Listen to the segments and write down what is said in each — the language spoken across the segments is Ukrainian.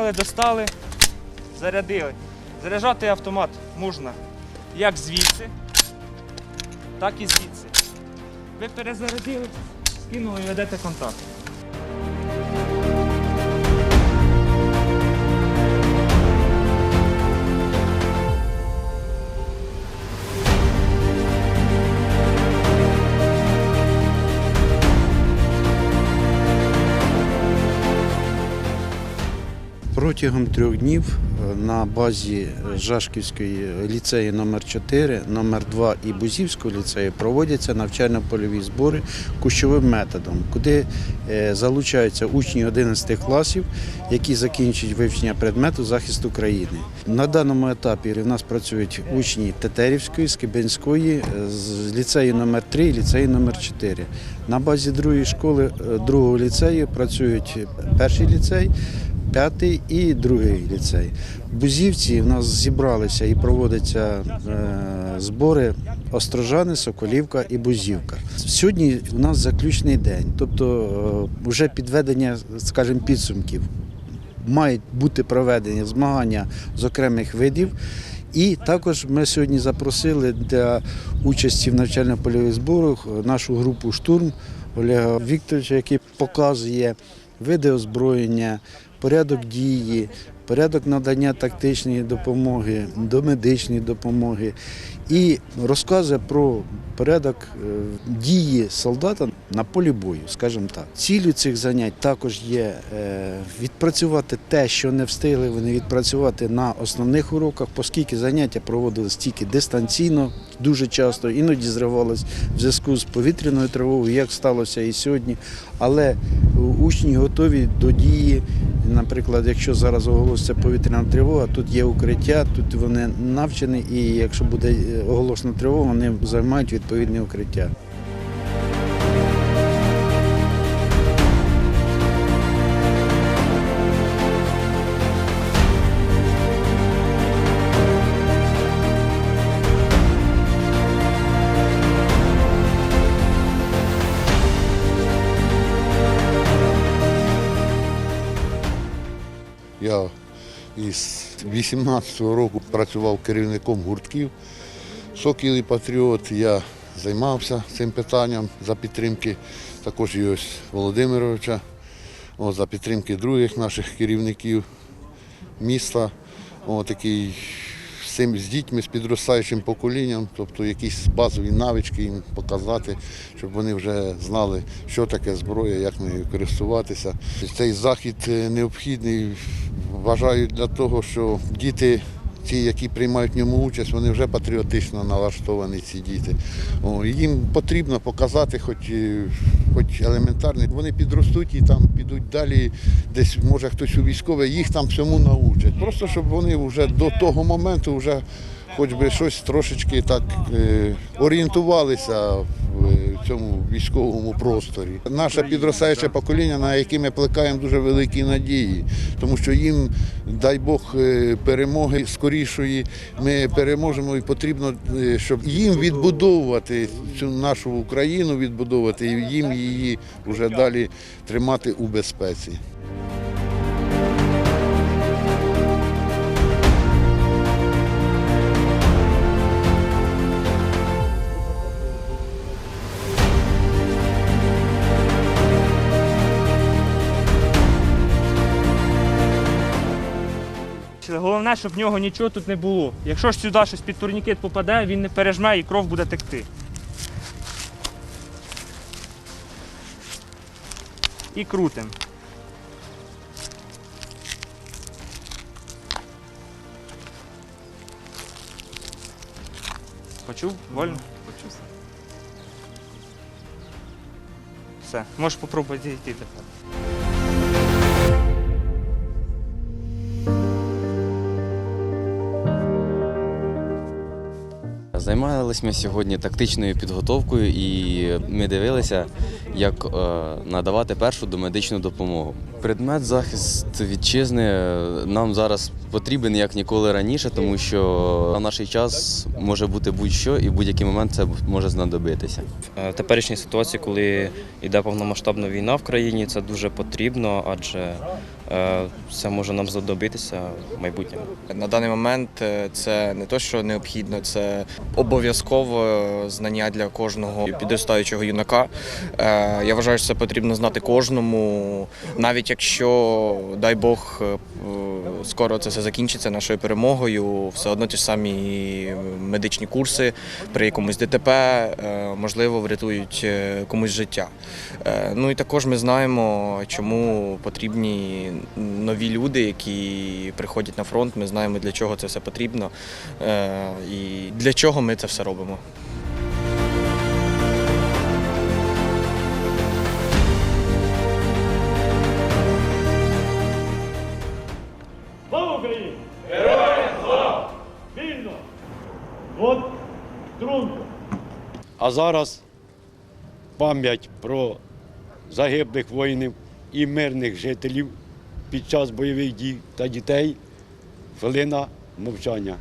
Кинули, достали, зарядили. Заряджати автомат можна як звідси, так і звідси. Ви перезарядили, скинули і ведете контакт. Протягом трьох днів е, на базі Жашківської ліцею номер 4 номер 2 і Бузівського ліцею проводяться навчально-польові збори кущовим методом, куди е, залучаються учні 11 класів, які закінчують вивчення предмету захист України. На даному етапі в нас працюють учні Тетерівської, Скибинської, е, ліцею номер 3 і ліцею номер 4. На базі другої школи другого ліцею працюють перший ліцей п'ятий і другий ліцей. В Бузівці в нас зібралися і проводяться е, збори Острожани, Соколівка і Бузівка. Сьогодні у нас заключний день, тобто е, вже підведення, скажімо, підсумків. Мають бути проведені змагання з окремих видів. І також ми сьогодні запросили для участі в навчально-польових зборах нашу групу штурм Олега Вікторовича, який показує види озброєння, порядок дії, порядок надання тактичної допомоги, домедичної допомоги і розказує про порядок е, дії солдата на полі бою, скажімо так. Ціллю цих занять також є е, відпрацювати те, що не встигли вони відпрацювати на основних уроках, оскільки заняття проводились тільки дистанційно, дуже часто, іноді зривалось в зв'язку з повітряною тривогою, як сталося і сьогодні. Але учні готові до дії. Наприклад, якщо зараз оголоситься повітряна тривога, тут є укриття, тут вони навчені, і якщо буде е, оголошена тривога, вони займають відповідне укриття. Із 18-го року працював керівником гуртків Сокіл і Патріот. Я займався цим питанням за підтримки також Йось Володимировича, о, за підтримки других наших керівників міста. О, такий цим з дітьми, з підростаючим поколінням, тобто якісь базові навички їм показати, щоб вони вже знали, що таке зброя, як нею користуватися. Цей захід е, необхідний, вважаю, для того, що діти. Ті, які приймають в ньому участь, вони вже патріотично налаштовані, ці діти. О, їм потрібно показати, хоч, е, хоч елементарно. Вони підростуть і там підуть далі, десь може хтось у військове, їх там всьому научать. Просто щоб вони вже до того моменту вже хоч би щось трошечки так е, орієнтувалися в е, цьому військовому просторі. Наше підростаюче покоління, на яке ми плекаємо дуже великі надії, тому що їм, дай Бог, е, перемоги скорішої, ми переможемо і потрібно, е, щоб їм відбудовувати цю нашу Україну, відбудовувати і їм її вже далі тримати у безпеці. Головне, щоб в нього нічого тут не було. Якщо ж сюди щось під турнікет попаде, він не пережме і кров буде текти. І крутим. Почув? Вольно? Почув. Все, можеш попробувати зійти тепер. Займалися ми сьогодні тактичною підготовкою і ми дивилися, як е, надавати першу домедичну допомогу. Предмет захист вітчизни нам зараз потрібен як ніколи раніше, тому що на наш час може бути будь-що і в будь-який момент це може знадобитися. Е, В теперішній ситуації, коли йде повномасштабна війна в країні, це дуже потрібно, адже це може нам знадобитися в майбутньому. На даний момент е, це не то, що необхідно, це обов'язкове знання для кожного підростаючого юнака. Е, Я вважаю, що це потрібно знати кожному, навіть якщо, дай Бог, е, скоро це все закінчиться нашою перемогою, все одно ті ж самі медичні курси при якомусь ДТП е, можливо врятують е, комусь життя. Е, Ну і також ми знаємо, чому потрібні нові люди, які приходять на фронт. Ми знаємо, для чого це все потрібно і для чого ми це все робимо. А зараз пам'ять про загиблих воїнів і мирних жителів під час бойових дій та дітей. Хвилина мовчання.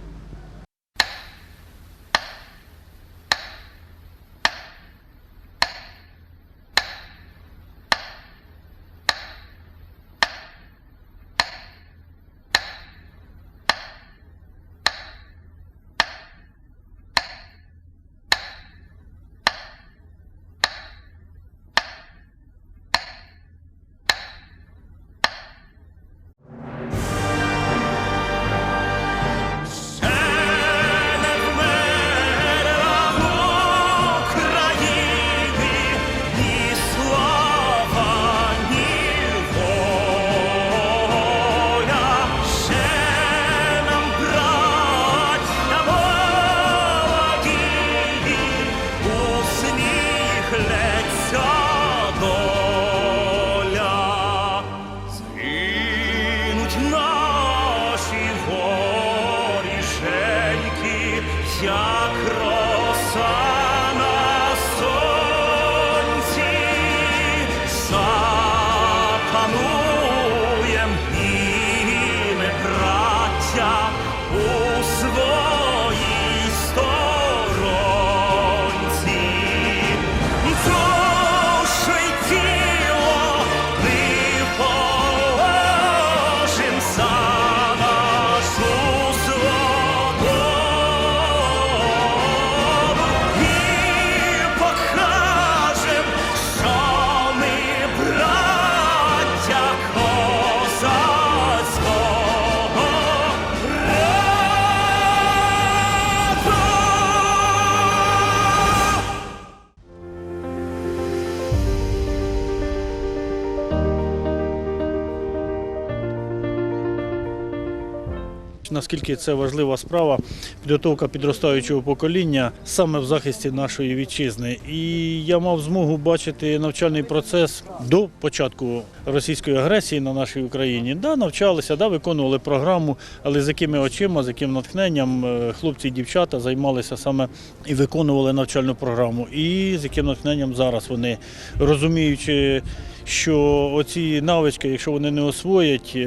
Наскільки це важлива справа, підготовка підростаючого покоління саме в захисті нашої вітчизни. І я мав змогу бачити навчальний процес до початку російської агресії на нашій Україні. Да, навчалися, да, виконували програму, але з якими очима, з яким натхненням е, хлопці і дівчата займалися саме і виконували навчальну програму. І з яким натхненням зараз вони розуміючи, що оці навички, якщо вони не освоять.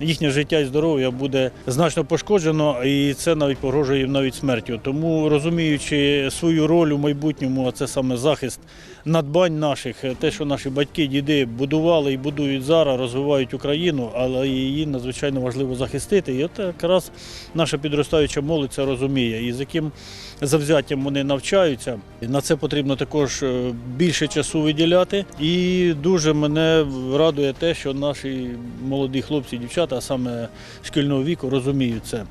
Їхнє життя і здоров'я буде значно пошкоджено, і це навіть погрожує їм навіть смертю. Тому розуміючи свою роль у майбутньому, а це саме захист надбань наших, те, що наші батьки, діди будували і будують зараз, розвивають Україну, але її надзвичайно важливо захистити. І от якраз наша підростаюча молодь це розуміє, і з яким завзяттям вони навчаються. На це потрібно також е, більше часу виділяти. І дуже мене радує те, що наші молоді хлопці і дівчата, а саме шкільного віку, розуміють це.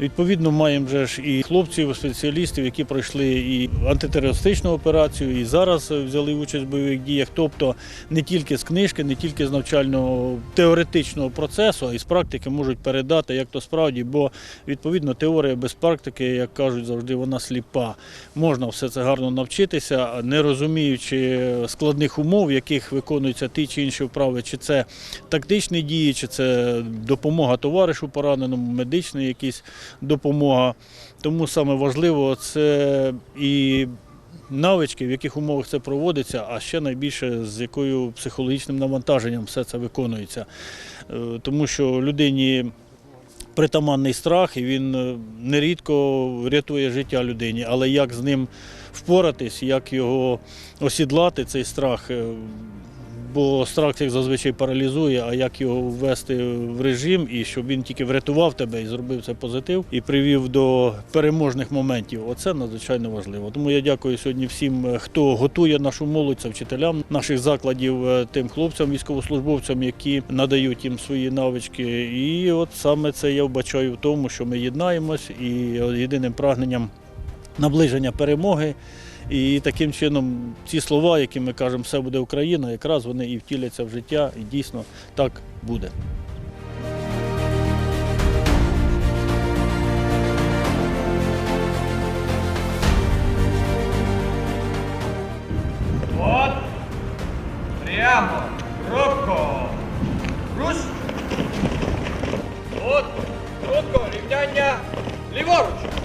Відповідно, маємо вже ж і хлопців, спеціалістів, які пройшли і антитерористичну операцію, і зараз взяли участь в бойових діях. Тобто не тільки з книжки, не тільки з навчального теоретичного процесу, а й з практики можуть передати, як то справді, бо відповідно теорія без практики, як кажуть завжди, вона сліпа. Можна все це гарно навчитися, не розуміючи складних умов, яких виконуються ті чи інші вправи, чи це тактичні дії, чи це допомога товаришу пораненому, медична якісь допомога. Тому саме важливо це і навички, в яких умовах це проводиться, а ще найбільше з якою психологічним навантаженням все це виконується. Е, Тому що людині притаманний страх, і він е, нерідко рятує життя людині. Але як з ним впоратись, як його осідлати, цей страх, е, бо страх цих зазвичай паралізує, а як його ввести в режим і щоб він тільки врятував тебе і зробив це позитив і привів до переможних моментів. Оце надзвичайно важливо. Тому я дякую сьогодні всім, е, хто готує нашу молодь, це вчителям наших закладів, е, тим хлопцям, військовослужбовцям, які надають їм свої навички. І от саме це я вбачаю в тому, що ми єднаємось і єдиним прагненням наближення перемоги. І таким чином ці слова, які ми кажемо, все буде Україна, якраз вони і втіляться в життя, і дійсно так буде. От. Прямо. Кротко. Русь. От. Кротко. Рівняння. Ліворуч.